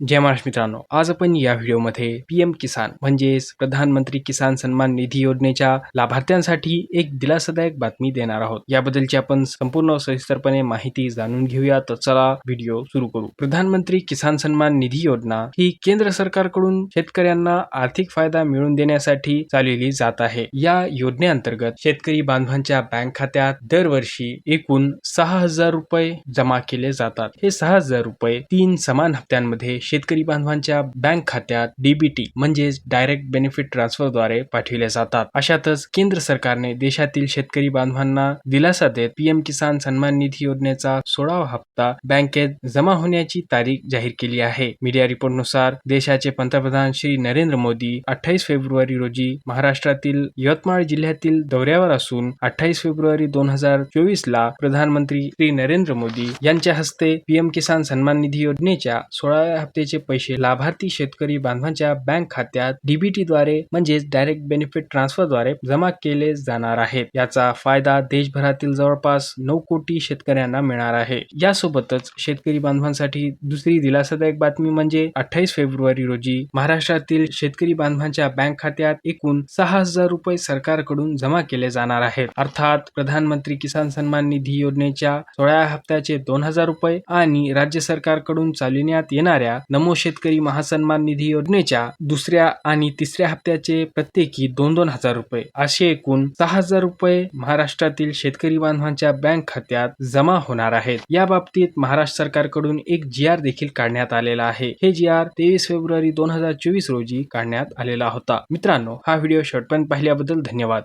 जय महाराष्ट्र मित्रांनो आज आपण या व्हिडिओमध्ये पीएम किसान म्हणजेच प्रधानमंत्री किसान सन्मान निधी योजनेच्या लाभार्थ्यांसाठी एक दिलासादायक बातमी देणार आहोत. याबद्दलची आपण संपूर्ण सविस्तरपणे माहिती जाणून घेऊया. तर चला व्हिडिओ सुरू करू. प्रधानमंत्री किसान सन्मान निधी योजना ही केंद्र सरकारकडून शेतकऱ्यांना आर्थिक फायदा मिळवून देण्यासाठी चालवली जात आहे. या योजनेअंतर्गत शेतकरी बांधवांच्या बँक खात्यात दरवर्षी एकूण सहा हजार रुपये जमा केले जातात. हे सहा हजार रुपये तीन समान हप्त्यांमध्ये शेतकरी बांधवांच्या बँक खात्यात डीबीटी म्हणजेच डायरेक्ट बेनिफिट ट्रान्सफरद्वारे पाठविले जातात. अशातच केंद्र सरकारने देशातील शेतकरी बांधवांना दिलासा देत पीएम किसान सन्मान निधी योजनेचा सोळावा हप्ता बँकेत जमा होण्याची तारीख जाहीर केली आहे. मीडिया रिपोर्टनुसार देशाचे पंतप्रधान श्री नरेंद्र मोदी अठ्ठावीस फेब्रुवारी रोजी महाराष्ट्रातील यवतमाळ जिल्ह्यातील दौऱ्यावर असून अठ्ठावीस फेब्रुवारी दोन हजार चोवीस ला प्रधानमंत्री श्री नरेंद्र मोदी यांच्या हस्ते पीएम किसान सन्मान निधी योजनेच्या सोळाव्या हप्त्याचे पैसे लाभार्थी शेतकरी बांधवांच्या बँक खात्यात डीबीटी द्वारे म्हणजेच डायरेक्ट बेनिफिट ट्रान्सफरद्वारे जमा केले जाणार आहेत. याचा फायदा देशभरातील जवळपास नऊ कोटी शेतकऱ्यांना मिळणार आहे. यासोबतच शेतकरी बांधवांसाठी दुसरी दिलासादायक बातमी म्हणजे अठ्ठावीस फेब्रुवारी रोजी महाराष्ट्रातील शेतकरी बांधवांच्या बँक खात्यात एकूण सहा हजार रुपये सरकारकडून जमा केले जाणार आहेत. अर्थात प्रधानमंत्री किसान सन्मान निधी योजनेच्या सोळाव्या हप्त्याचे दोन हजार रुपये आणि राज्य सरकारकडून चालविण्यात येणाऱ्या नमो शेतकरी महासन्मान निधी योजनेच्या दुसऱ्या आणि तिसऱ्या हप्त्याचे प्रत्येकी दोन दोन हजार रुपये. असे एकूण सहा हजार रुपये महाराष्ट्रातील शेतकरी बांधवांच्या बँक खात्यात जमा होणार आहेत. या बाबतीत महाराष्ट्र सरकारकडून एक जी आर देखील काढण्यात आलेला आहे. हे जी आर तेवीस फेब्रुवारी दोन हजार चोवीस रोजी काढण्यात आलेला होता. मित्रांनो हा व्हिडिओ शेवटपर्यंत पाहिल्याबद्दल धन्यवाद.